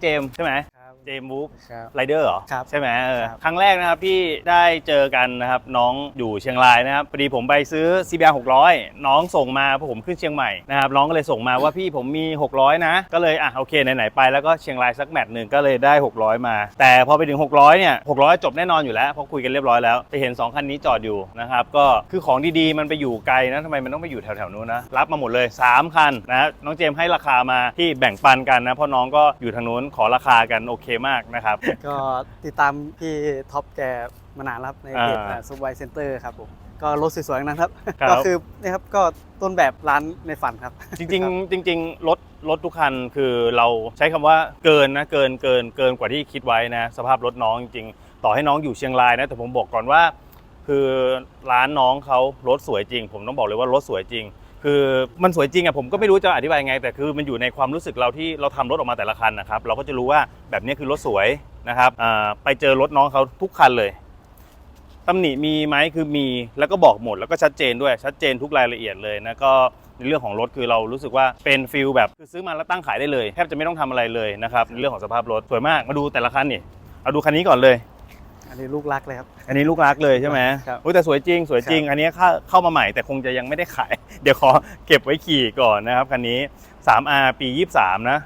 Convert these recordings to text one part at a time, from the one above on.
เจมส์ใช่ไหม เจมส์วูฟครับ ไรเดอร์เหรอ ครับใช่ไหมเออครับ ครั้งแรกนะครับที่ได้เจอกันนะครับ น้องอยู่เชียงรายนะครับพอดีผมไปซื้อ CBR 600 น้องส่งมาเพราะผมขึ้นเชียงใหม่นะครับน้องก็เลยส่งมาว่าพี่ผมมี 600 นะ ก็เลยอะโอเคไหนๆไปแล้วก็เชียงรายสักแมตช์หนึ่งก็เลยได้ 600 มา แต่พอไปถึง 600 เนี่ย 600 จบแน่นอนอยู่แล้วเพราะคุยกันเรียบร้อยแล้วไปเห็น 2 คันนี้จอดอยู่นะครับก็คือของดีๆมันไปอยู่ไกลนะทำไมมันต้องไปอยู่แถวๆนู้นนะรับมาหมดเลย 3 คันนะน้องเจมส์ให้ราคามาที่แบ่งปันกันนะเพราะน้องก็อยู่ทางนู้นขอราคากันโอเคมากนะครับ ก็ติดตามพี่ท็อปแกมานานแล้วครับในเพจอ่าซูไวเซ็นเตอร์ครับผมก็รถสวยๆทั้งนั้นครับ ครับ ก็คือนี่ครับก็ต้นแบบร้านในฝันครับ จริงๆจริงๆรถรถทุกคันคือเราใช้คำว่าเกินนะเกินเกินเกินกว่าที่คิดไว้นะ สภาพรถน้องจริงๆ ต่อให้น้องอยู่เชียงรายนะแต่ผมบอกก่อนว่า คือร้านน้องเขารถสวยจริง ผมต้องบอกเลยว่ารถสวยจริง คือมันสวยจริงอะผมก็ไม่รู้จะอธิบายยังไง แต่คือมันอยู่ในความรู้สึกเราที่เราทำรถออกมาแต่ละคันนะครับเราก็จะรู้ว่าแบบนี้คือรถสวยนะครับอ่าไปเจอรถน้องเขาทุกคันเลยตำหนิมีไหมคือมีแล้วก็บอกหมดแล้วก็ชัดเจนด้วยชัดเจนทุกรายละเอียดเลยนะก็ในเรื่องของรถคือเรารู้สึกว่าเป็นฟิลแบบคือซื้อมาแล้วตั้งขายได้เลยแทบจะไม่ต้องทำอะไรเลยนะครับในเรื่องของสภาพรถสวยมากมาดูแต่ละคันนี่เอาดูคันนี้ก่อนเลย อันนี้ลูกรักเลยครับอันนี้ลูกรักเลยใช่ไหมครับอุ๊ยแต่สวยจริงสวยจริงครับอันนี้เข้าเข้ามาใหม่แต่คงจะยังไม่ได้ขาย เดี๋ยวขอเก็บไว้ขี่ก่อนนะครับคันนี้ 3R ปี 23 นะ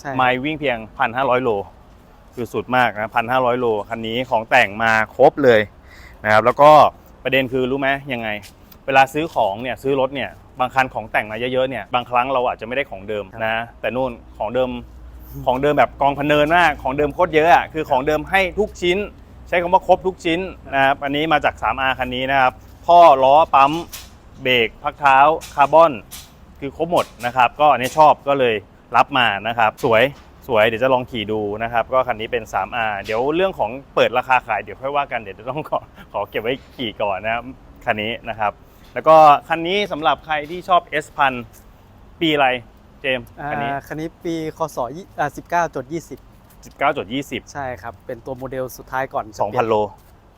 ใช่ไมล์วิ่งเพียง 1,500 โลคือสุดมากนะ 1,500 โลคันนี้ของแต่งมาครบเลยนะครับแล้วก็ประเด็นคือรู้ไหมยังไง เวลาซื้อของเนี่ยซื้อรถเนี่ยบางคันของแต่งมาเยอะๆเนี่ยบางครั้งเราอาจจะไม่ได้ของเดิมนะแต่นู่นของเดิมของเดิมแบบกองพันเนินมากของเดิมโคตรเยอะอะคือของเดิมให้ทุกชิ้น ใช้คำว่าครบทุกชิ้นนะครับอันนี้มาจาก 3R คันนี้นะครับท่อล้อปั๊ม เบรกพักเท้าคาร์บอนคือครบหมดนะครับ ก็อันนี้ชอบก็เลยรับมานะครับ สวยสวยเดี๋ยวจะลองขี่ดูนะครับ ก็คันนี้เป็น 3R เดี๋ยวเรื่องของเปิดราคาขายเดี๋ยวค่อยว่ากันเดี๋ยวจะต้องขอขอเก็บไว้ขี่ก่อนนะครับคันนี้นะครับ แล้วก็คันนี้สำหรับใครที่ชอบ S พันปีอะไรเจมส์อ่าคันนี้ คันนี้ปีคศยี่อ่า19.20 19.20 ใช่ครับ เป็นตัวโมเดลสุดท้ายก่อนจะเปลี่ยน2,000 โล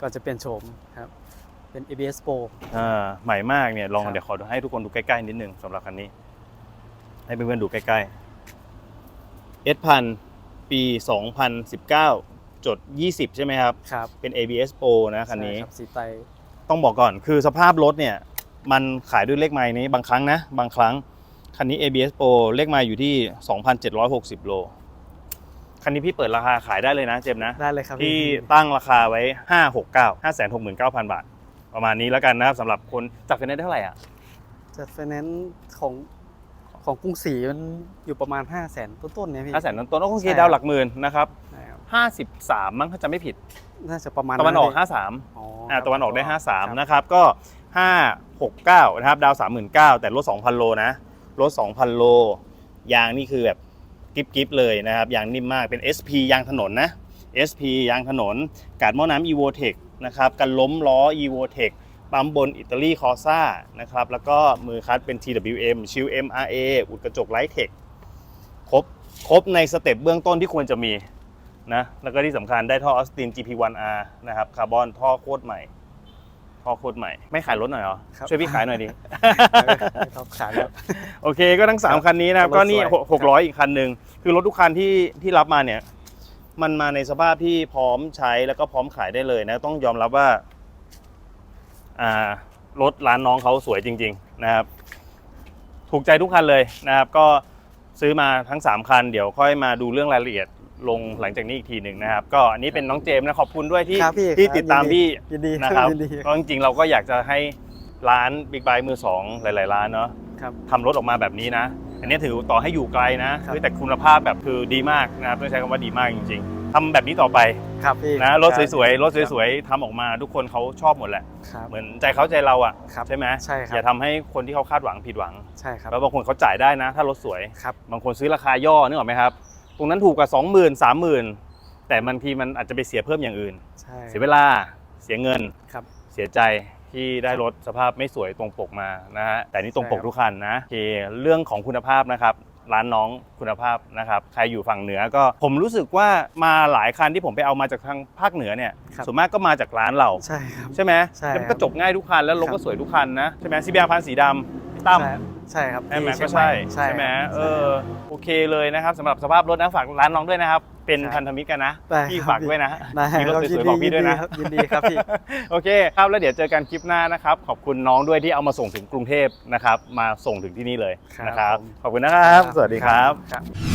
ก่อนจะเปลี่ยนโฉมครับ เป็น ABS Pro อ่าใหม่มากเนี่ยลองครับ เดี๋ยวขอให้ทุกคนดูใกล้ๆนิดนึงสำหรับคันนี้ ให้เพื่อนๆดูใกล้ๆ S พันปี 2019จด20 ใช่ไหมครับ ครับเป็น ABS Pro นะคันนี้ ใช่รับสีไตรต้องบอกก่อนคือสภาพรถเนี่ย มันขายด้วยเลขไม้นี้บางครั้งนะ บางครั้ง คันนี้ ABS Pro เลขไม้อยู่ที่ 2,760 โล คันนี้พี่เปิดราคาขายได้เลยนะเจมส์นะ ได้เลยครับที่พี่ตั้งราคาไว้ 569 569,000 บาท ประมาณนี้แล้วกันนะครับสำหรับคนจับไฟแนนซ์ได้เท่าไหร่อะจัดไฟแนนซ์ของของกรุงศรีมันอยู่ประมาณ 5 0 0แสนต้นๆเนี่ยพี่5แสนต้นๆโอเคใช่ ดาวหลักหมื่นนะครับใช่ครับ53มั้งถ้าจำไม่ผิดน่าจะประมาณตะวันออกพี่53อ๋ออ่าครับตะวันออกได้ครับ53 นะครับ ก็ 569 นะครับ ดาว 39,000 แต่รถ2,000 โลนะรถ2,000 โล ยางนี่คือแบบกิฟกิฟเลยนะครับ ยางนิ่มมาก เป็น SP ยางถนนนะ SP ยางถนน กาดหม้อน้ำ Evotech นะครับกันล้มล้อ Evotech ปั๊มบนอิตาลีคอซ่านะครับแล้วก็มือคัดเป็น TWM ชิล MRA อุดกระจกไลท์เทคครบครบในสเต็ปเบื้องต้นที่ควรจะมีนะแล้วก็ที่สำคัญได้ท่อออสติน GP1R นะครับคาร์บอนท่อโคตรใหม่ท่อโคตรใหม่ ไม่ขายรถหน่อยเหรอ ครับช่วยพี่ขายหน่อยดิ ไม่ต้องขายแล้ว โอเคก็ทั้ง 3 คันนี้นะครับรถก็นี่สวยหกร้อยอีกคันหนึ่งคือรถทุกคันที่ที่รับมาเนี่ย มันมาในสภาพที่พร้อมใช้แล้วก็พร้อมขายได้เลยนะ ต้องยอมรับว่า อ่ารถร้านน้องเขาสวยจริง ๆ นะครับ ถูกใจทุกคันเลยนะครับ ก็ซื้อมาทั้ง 3 คัน เดี๋ยวค่อยมาดูเรื่องรายละเอียดลงหลังจากนี้อีกทีหนึ่งนะครับ ก็อันนี้เป็นน้องเจมส์นะขอบคุณด้วยที่ครับพี่ที่ครับติดตามยินดีพี่ยินดีนะครับยินดีก็จริงๆเราก็อยากจะให้ร้านบิ๊กไบค์มือสองหลาย ๆ ร้านเนาะครับ ทำรถออกมาแบบนี้นะ อันนี้ถือต่อให้อยู่ไกลนะครับคือแต่คุณภาพแบบคือดีมากนะครับต้องใช้คำว่าดีมากจริง ๆทำแบบนี้ต่อไปครับพี่นะรถคบสวยๆรถคบสวยๆทำออกมาทุกคนเขาชอบหมดแหละครับเหมือนใจเขาใจเราอะครับใช่ไหมใช่ครับอย่าทำให้คนที่เขาคาดหวังผิดหวังใช่ครับแล้วบางคนเขาจ่ายได้นะ ถ้ารถสวยครับบางคนซื้อราคาย่อนึกออกไหมครับตรงนั้นถูกกว่า20,000 30,000แต่บางทีมันอาจจะไปเสียเพิ่มอย่างอื่นใช่เสียเวลาเสียเงินครับเสียใจ ที่ได้รถสภาพไม่สวยตรงปกมานะฮะแต่นี่ตรงปกใช่ครับทุกคันนะโอเคเรื่องของคุณภาพนะครับร้านน้องคุณภาพนะครับ ใครอยู่ฝั่งเหนือก็ผมรู้สึกว่ามาหลายคันที่ผมไปเอามาจากทางภาคเหนือเนี่ยครับส่วนมากก็มาจากร้านเราใช่ครับใช่ไหมใช่แล้วมันก็จบง่ายทุกคันแล้วรถครัก็บสวยทุกคันนะใช่ไหมซีบีอาพันสีดตั้มใช่ใช่ครับใช่ไหมที่ก็เชียงใช่ใช่ใช่ไหมครับเออโอเคเลยนะครับสำหรับสภาพรถนะฝากร้านน้องด้วยนะครับ เป็นครับพันธมิตรกันนะได้พี่ครับฝากด้วยนะได้มีรถครับสวยๆบอกพี่ด้วยนะยินดีครับยินดีครับพี่ โอเคครับแล้วเดี๋ยวเจอกันคลิปหน้านะครับ ขอบคุณน้องด้วยที่เอามาส่งถึงกรุงเทพนะครับ มาส่งถึงที่นี่เลยนะครับผมขอบคุณนะครับ สวัสดีครับ ครับ